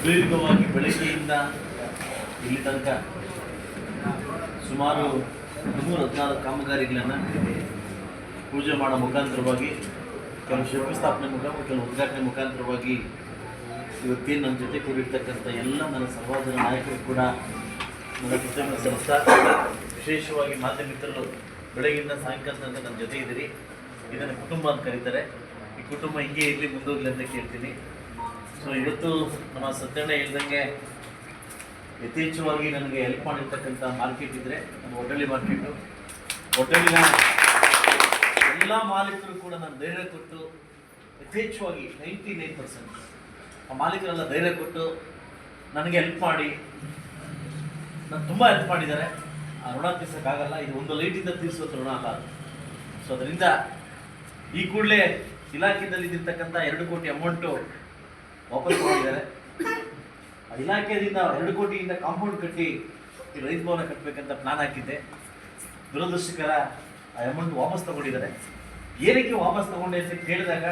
ಸುದೀರ್ಘವಾಗಿ ಬೆಳಗ್ಗೆಯಿಂದ ಇಲ್ಲಿ ತನಕ ಸುಮಾರು ಹದಿಮೂರು ಹದಿನಾರು ಕಾಮಗಾರಿಗಳನ್ನು ಪೂಜೆ ಮಾಡೋ ಮುಖಾಂತರವಾಗಿ, ಕೆಲವು ಶಂಕುಸ್ಥಾಪನೆ ಮುಖಾಂತರ, ಕೆಲವು ಉದ್ಘಾಟನೆ ಮುಖಾಂತರವಾಗಿ ಇವತ್ತೇನು ನನ್ನ ಜೊತೆ ಕೂಡಿರ್ತಕ್ಕಂಥ ಎಲ್ಲ ನನ್ನ ಸಹೋದರ ನಾಯಕರು ಕೂಡ ನನ್ನ ಕೃತಜ್ಞ ಸಂಸ್ಥಾ ವಿಶೇಷವಾಗಿ ಮಾಧ್ಯಮಿಕರು ಬೆಳಗಿನ ಸಾಯಂಕಾಲ ತನಕ ನನ್ನ ಜೊತೆ ಇದ್ದೀರಿ. ಇದನ್ನು ಕುಟುಂಬ ಅಂತ ಕರೀತಾರೆ. ಈ ಕುಟುಂಬ ಹಿಂಗೆ ಇರಲಿ, ಮುಂದೋಗ್ಲಿ ಅಂತ ಕೇಳ್ತೀನಿ. ಸೊ ಇವತ್ತು ನಮ್ಮ ಸತ್ಯಣ್ಣ ಇಲ್ದಂಗೆ ಯಥೇಚ್ಛವಾಗಿ ನನಗೆ ಹೆಲ್ಪ್ ಮಾಡಿರ್ತಕ್ಕಂಥ ಮಾರ್ಕೆಟ್ ಇದ್ದರೆ ನಮ್ಮ ಹೋಟೆಲಿ ಮಾರ್ಕೆಟು ಹೋಟೆಲಿನ ಎಲ್ಲ ಮಾಲೀಕರು ಕೂಡ ನಾನು ಧೈರ್ಯ ಕೊಟ್ಟು ಯಥೇಚ್ಛವಾಗಿ ನೈಂಟಿ ನೈನ್ ಪರ್ಸೆಂಟ್ ಆ ಮಾಲೀಕರೆಲ್ಲ ಧೈರ್ಯ ಕೊಟ್ಟು ನನಗೆ ಹೆಲ್ಪ್ ಮಾಡಿ. ನಾನು ತುಂಬ ಹೆಲ್ಪ್ ಮಾಡಿದ್ದಾರೆ. ಆ ಋಣ ತೀರ್ಸೋಕ್ಕಾಗಲ್ಲ. ಇದು ಒಂದು ಲೈಟಿಂದ ತೀರಿಸೋದು ಋಣ ಅಲ್ಲ ಅದು. ಸೊ ಅದರಿಂದ ಈ ಕೂಡಲೇ ಇಲಾಖೆಯಲ್ಲಿ ಇದ್ದಿರ್ತಕ್ಕಂಥ ಎರಡು ಕೋಟಿ ಅಮೌಂಟು ವಾಪಸ್ ಮಾಡಿದ್ದಾರೆ ಇಲಾಖೆಯಿಂದ ಎರಡು ಕೋಟಿಯಿಂದ ಕಾಂಪೌಂಡ್ ಕಟ್ಟಿ ಈ ರೈತ ಭವನ ಕಟ್ಟಬೇಕಂತ ಪ್ಲಾನ್ ಹಾಕಿದ್ದೆ. ದುರದೃಷ್ಟಕರ ಆ ಅಮೌಂಟ್ ವಾಪಸ್ ತಗೊಂಡಿದ್ದಾರೆ. ಏನಕ್ಕೆ ವಾಪಸ್ ತಗೊಂಡೆ ಅಂತ ಕೇಳಿದಾಗ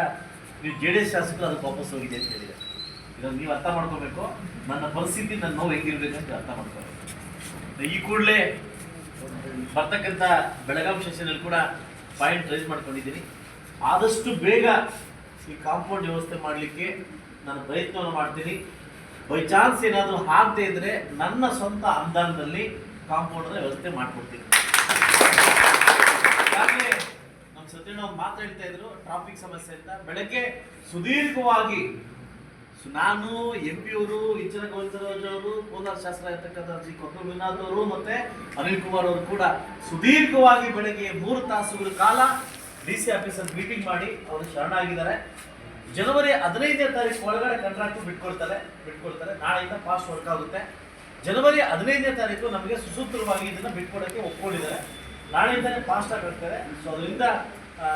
ನೀವು ಜೆ ಡಿ ಎಸ್ ಶಾಸಕರು ಅದಕ್ಕೆ ವಾಪಸ್ ಹೋಗಿದೆ ಅಂತ ಹೇಳಿದ್ದಾರೆ. ಇದನ್ನು ನೀವು ಅರ್ಥ ಮಾಡ್ಕೋಬೇಕು. ನನ್ನ ಪರಿಸ್ಥಿತಿ, ನನ್ನ ನೋವು ಅಂತ ಅರ್ಥ ಮಾಡ್ಕೋಬೇಕು. ಈ ಕೂಡಲೇ ಬರ್ತಕ್ಕಂಥ ಬೆಳಗಾವಿ ಸೆಷನಲ್ಲಿ ಕೂಡ ಪಾಯಿಂಟ್ ರೈಸ್ ಮಾಡ್ಕೊಂಡಿದ್ದೀನಿ. ಆದಷ್ಟು ಬೇಗ ಈ ಕಾಂಪೌಂಡ್ ವ್ಯವಸ್ಥೆ ಮಾಡಲಿಕ್ಕೆ ನಾನು ಪ್ರಯತ್ನವನ್ನು ಮಾಡ್ತೀನಿ. ಬೈ ಚಾನ್ಸ್ ಏನಾದರೂ ಆಗದೆ ಇದ್ದರೆ ನನ್ನ ಸ್ವಂತ ಅನುದಾನದಲ್ಲಿ ಕಾಂಪೌಂಡ್ ವ್ಯವಸ್ಥೆ ಮಾಡಿಕೊಡ್ತೀನಿ. ಹಾಗೆ ನಮ್ಮ ಸತ್ಯಣ್ಣ ಅವ್ರು ಮಾತಾಡ್ತಾ ಇದ್ರು ಟ್ರಾಫಿಕ್ ಸಮಸ್ಯೆ ಅಂತ. ಬೆಳಗ್ಗೆ ಸುದೀರ್ಘವಾಗಿ ನಾನು ಎಂ ಪಿ ಅವರು ಇಂಚನ ಗೋವಿಂದರಾಜ್ ಅವರು, ಕೋಲಾರ ಶಾಸ್ತ್ರ ಇರ್ತಕ್ಕಂಥ ಜಿ. ಕೊಕ್ಕೂರು ವಿನಾಥ್ ಅವರು ಮತ್ತೆ ಅನಿಲ್ ಕುಮಾರ್ ಅವರು ಕೂಡ ಸುದೀರ್ಘವಾಗಿ ಬೆಳಗ್ಗೆ ಮೂರು ತಾಸುಗಳ ಕಾಲ ಡಿ ಸಿ ಆಫೀಸಲ್ಲಿ ಮೀಟಿಂಗ್ ಮಾಡಿ ಅವರು ಶರಣಾಗಿದ್ದಾರೆ. ಜನವರಿ ಹದಿನೈದನೇ ತಾರೀಕು ಒಳಗಡೆ ಕಾಂಟ್ರಾಕ್ಟ್ ಬಿಟ್ಕೊಡ್ತಾರೆ ಬಿಟ್ಕೊಡ್ತಾರೆ. ನಾಳೆಯಿಂದ ಫಾಸ್ಟ್ ವರ್ಕ್ ಆಗುತ್ತೆ. ಜನವರಿ ಹದಿನೈದನೇ ತಾರೀಕು ನಮಗೆ ಸುಸೂತ್ರವಾಗಿ ಇದನ್ನ ಬಿಟ್ಕೊಡಕ್ಕೆ ಒಪ್ಕೊಂಡಿದ್ದಾರೆ. ನಾಳೆಯಿಂದಲೇ ಫಾಸ್ಟ್ ಆಗಿ ಆಗ್ತಾರೆ ಸೊ ಅದರಿಂದ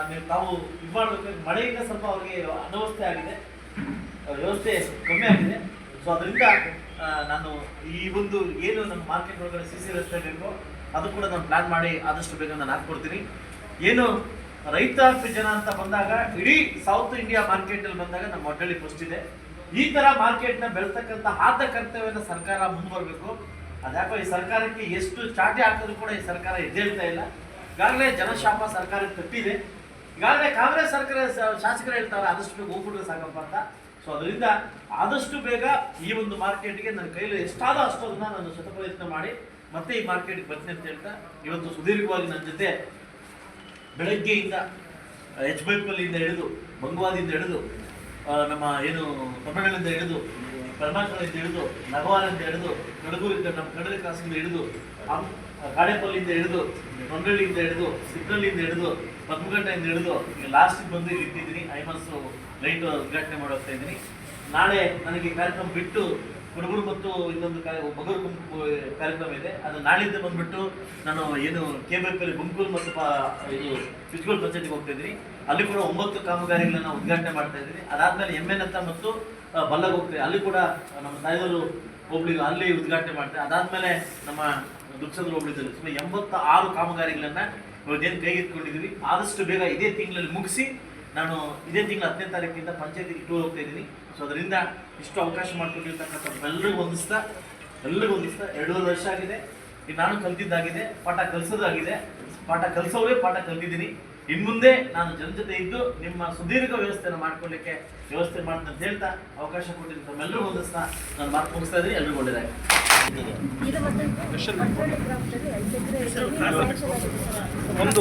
ನೀವು ತಾವು ಇದು ಮಾಡಬೇಕು. ಮಳೆಯಿಂದ ಸ್ವಲ್ಪ ಅವರಿಗೆ ಅನವಸ್ಥೆ ಆಗಿದೆ. ವ್ಯವಸ್ಥೆ ಕಮ್ಮಿ ಆಗಿದೆ. ಸೊ ಅದರಿಂದ ನಾನು ಈ ಒಂದು ಏನು ನಮ್ಮ ಮಾರ್ಕೆಟ್ ಒಳಗಡೆ ಸಿ ಸಿ ರಸ್ತೆ ಅದು ಕೂಡ ನಾನು ಪ್ಲಾನ್ ಮಾಡಿ ಆದಷ್ಟು ಬೇಗ ನಾನು ಹಾಕ್ಕೊಡ್ತೀನಿ. ಏನು ರೈತಾಪಿ ಜನ ಅಂತ ಬಂದಾಗ ಇಡೀ ಸೌತ್ ಇಂಡಿಯಾ ಮಾರ್ಕೆಟ್ ಅಲ್ಲಿ ಬಂದಾಗ ನಮ್ಮ ಹೋಟೆಲಿ ಫಸ್ಟ್ ಇದೆ. ಈ ತರ ಮಾರ್ಕೆಟ್ನ ಬೆಳೆತಕ್ಕಂತ ಆದ ಕರ್ತವ್ಯನ ಸರ್ಕಾರ ಮುಂದುವರಬೇಕು. ಅದ್ಯಾಕೋ ಈ ಸರ್ಕಾರಕ್ಕೆ ಎಷ್ಟು ಚಾಟಿ ಹಾಕಿದ್ರು ಕೂಡ ಈ ಸರ್ಕಾರ ಎದ್ದೇಳ್ತಾ ಇಲ್ಲ. ಈಗಾಗಲೇ ಜನಶಾಪ ಸರ್ಕಾರಕ್ಕೆ ತಪ್ಪಿದೆ ಈಗಾಗಲೇ ಕಾಂಗ್ರೆಸ್ ಸರ್ಕಾರ ಶಾಸಕರು ಹೇಳ್ತಾರೆ ಆದಷ್ಟು ಬೇಗ ಹೋಗ್ಬಿಟ್ರೆ ಸಾಕಪ್ಪ ಅಂತ. ಸೊ ಅದರಿಂದ ಆದಷ್ಟು ಬೇಗ ಈ ಒಂದು ಮಾರ್ಕೆಟ್ಗೆ ನನ್ನ ಕೈಲಿ ಎಷ್ಟಾದ ಅಷ್ಟೋದನ್ನ ನಾನು ಶತಪ್ರಯತ್ನ ಮಾಡಿ ಮತ್ತೆ ಈ ಮಾರ್ಕೆಟ್ಗೆ ಬರ್ತೀನಿ ಅಂತ ಹೇಳ್ತಾ ಇವತ್ತು ಸುದೀರ್ಘವಾಗಿ ನನ್ನ ಜೊತೆ ಬೆಳಗ್ಗೆಯಿಂದ ಎಚ್ ಬೈಪಲ್ಲಿಂದ ಹಿಡಿದು, ಬಂಗ್ವಾದಿಂದ ಹಿಡಿದು ನಮ್ಮ ಏನು ತಮಿಳಿನಿಂದ ಹಿಡಿದು ಕರ್ನಾಟಕದಿಂದ ಹಿಡಿದು ನಗವಾರದಿಂದ ಹಿಡಿದು ಕಡಗೂರಿಂದ ನಮ್ಮ ಕಡಲೆ ಕಾಸಿನಿಂದ ಹಿಡಿದು ಕಾಡೇಪಲ್ಲಿಂದ ಹಿಡಿದು ಮಂಗಳಿಂದ ಹಿಡಿದು ಸಿಗ್ನಲ್ಲಿಂದ ಹಿಡಿದು ಪದ್ಮಗಟ್ಟೆಯಿಂದ ಹಿಡಿದು, ಈಗ ಲಾಸ್ಟಿಗೆ ಬಂದು ಇಟ್ಟಿದ್ದೀನಿ. ಐಮನ್ಸು ಲೈಟ್ ಉದ್ಘಾಟನೆ ಮಾಡೋಗ್ತಾ ಇದ್ದೀನಿ. ನಾಳೆ ನನಗೆ ಕಾರ್ಯಕ್ರಮ ಬಿಟ್ಟು ಕುರುಬರು ಮತ್ತು ಇನ್ನೊಂದು ಬಗರು ಗುಂಪು ಕಾರ್ಯಕ್ರಮ ಇದೆ. ಅದು ನಾಳಿಂದ ಬಂದ್ಬಿಟ್ಟು ನಾನು ಏನು ಗುಂಕೂರು ಮತ್ತು ಪ- ಇದು ಪಿಚ್ಗೋಲ್ ಪಂಚಾಯತಿಗೆ ಹೋಗ್ತಾ ಇದ್ದೀನಿ. ಅಲ್ಲಿ ಕೂಡ ಒಂಬತ್ತು ಕಾಮಗಾರಿಗಳನ್ನ ಉದ್ಘಾಟನೆ ಮಾಡ್ತಾ ಇದ್ದೀನಿ. ಅದಾದ್ಮೇಲೆ ಎಂ ಎನ್ ಅಂತ ಮತ್ತು ಬಲ್ಲಗ್ ಹೋಗ್ತೀವಿ ಅಲ್ಲಿ ಕೂಡ ನಮ್ಮ ತಾಯಿಯವರು ಹೋಗ್ಲಿಕ್ಕೆ ಅಲ್ಲಿ ಉದ್ಘಾಟನೆ ಮಾಡ್ತಾರೆ ಅದಾದ್ಮೇಲೆ ನಮ್ಮ ದುರ್ಸಂದ್ರ ಹೋಗ್ಲಿದ್ದಲ್ಲಿ ಸುಮಾರು ಎಂಬತ್ತ ಆರು ಕಾಮಗಾರಿಗಳನ್ನ ಇವತ್ತೇನು ಕೈಗೆತ್ಕೊಂಡಿದ್ದೀವಿ ಆದಷ್ಟು ಬೇಗ ಇದೇ ತಿಂಗಳಲ್ಲಿ ಮುಗಿಸಿ ನಾನು ಇದೇ ತಿಂಗಳ ಹತ್ತನೇ ತಾರೀಕಿಂದ ಪಂಚಾಯತಿಗೆ ಟೂರ್ ಹೋಗ್ತಾ ಇದ್ದೀನಿ. ಸೊ ಅದರಿಂದ ಇಷ್ಟು ಅವಕಾಶ ಮಾಡಿಕೊಟ್ಟಿರ್ತಕ್ಕಂಥ ಎಲ್ಲರಿಗೂ ಹೊಂದಿಸ್ತಾ ಎಲ್ಲರಿಗೂ ಹೊಂದಿಸ್ತಾ ಎರಡೂವರೆ ವರ್ಷ ಆಗಿದೆ. ಈಗ ನಾನು ಕಲ್ತಿದ್ದಾಗಿದೆ ಪಾಠ ಕಲಿಸೋದಾಗಿದೆ. ಪಾಠ ಕಲಿಸೋರೇ ಪಾಠ ಕಲ್ತಿದ್ದೀನಿ. ಇನ್ನು ಮುಂದೆ ನಾನು ಜನ ಜೊತೆ ಇದ್ದು ನಿಮ್ಮ ಸುದೀರ್ಘ ವ್ಯವಸ್ಥೆಯನ್ನು ಮಾಡ್ಕೊಳ್ಳಿಕ್ಕೆ ವ್ಯವಸ್ಥೆ ಮಾಡ್ತೀನಿ ಅಂತ ಹೇಳ್ತಾ ಅವಕಾಶ ಕೊಟ್ಟಿದ್ದು ತಮ್ಮೆಲ್ಲರಿಗೂ ಹೊಂದಿಸ್ತಾ ನಾನು ಮಾತು ಮುಗಿಸ್ತಾ ಇದ್ದೀನಿ. ಎಲ್ಲರಿಗೂ ಒಳ್ಳೆಯದಾಗಿ ಇದು ಮತ್ತೆ ಮಕ್ಕಳ ಗ್ರಾಮದಲ್ಲಿ ಐದು ಎಕರೆ ಒಂದು